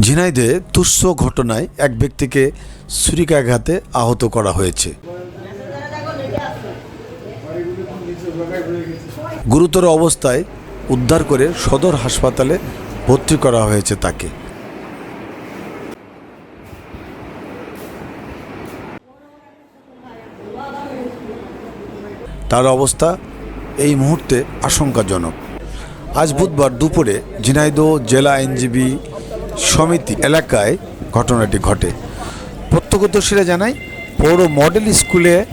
ঝিনাইদে তুচ্ছ ঘটনায় এক ব্যক্তিকে ছুরিকাঘাতে আহত করা হয়েছে। গুরুতর অবস্থায় উদ্ধার করে সদর হাসপাতালে ভর্তি করা হয়েছে তাকে। তার অবস্থা এই মুহূর্তে আশঙ্কাজনক। আজ বুধবার দুপুরে ঝিনাইদহ জেলা আইনজীবী সমিতি এলাকায় ঘটনাটি ঘটে। প্রত্যক্ষদর্শীরা জানায়, পৌর মডেল স্কুলে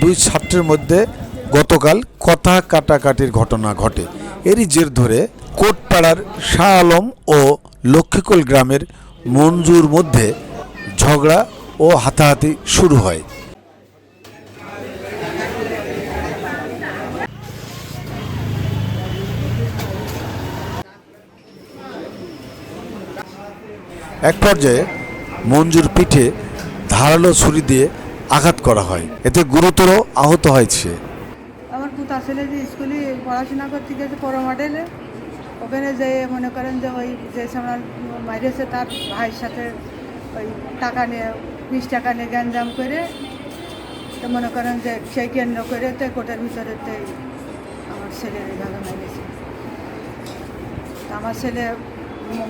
দুই ছাত্রের মধ্যে গতকাল কথা কাটাকাটির ঘটনা ঘটে। এরই জের ধরে কোটপাড়ার শাহ আলম ও লক্ষ্মীকোল গ্রামের মঞ্জুর মধ্যে ঝগড়া ও হাতাহাতি শুরু হয়। এক পর্যায়ে মঞ্জুর পিঠে ধারালো ছুরি দিয়ে আঘাত করা হয়। এতে গুরুতর আহত হয়েছে আমার পুতা ছেলে যে স্কুলে পড়াশোনা করতে গেছে পর মডেলে ওখানে যে মনে করেন যে ওই যে সামনে মাইরেছে তার ভাইয়ের সাথে ওই টাকা নিয়ে, বিশ টাকা নিয়ে গ্যাঞ্জাম করে, তো মনে করেন যে সেই কেন্দ্র করে তো কোর্টের ভিতরে আমার ছেলের এইভাবে মাইরেছে। আমার ছেলে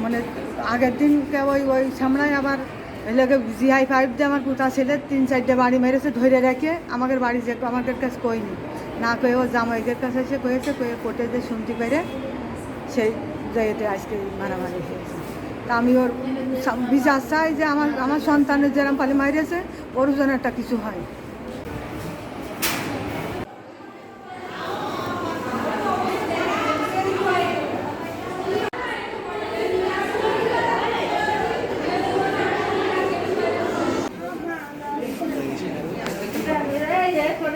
মানে আগের দিনকে ওই ওই সামনায় আবার এলাকে জিআই ফাইভ দিয়ে আমার পুতা ছেলে তিন চারটে বাড়ি মেরেছে, ধরে রেখে আমাদের বাড়ি যে আমাদের কাছে কইনি। না কয়ে ও জামাইদের কাছে এসে কয়েছে কয়ে কোর্টে যে শুনতে পেরে সেই জায়গাতে আজকে মারামারি হয়েছে। তা আমি ওর বিশ্বাস চাই যে আমার আমার সন্তানের যেরকম পালি মারিয়েছে ওর যেন একটা কিছু হয়।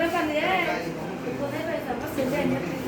ื่องการเรียนคนให้ไปสามารถเรียนได้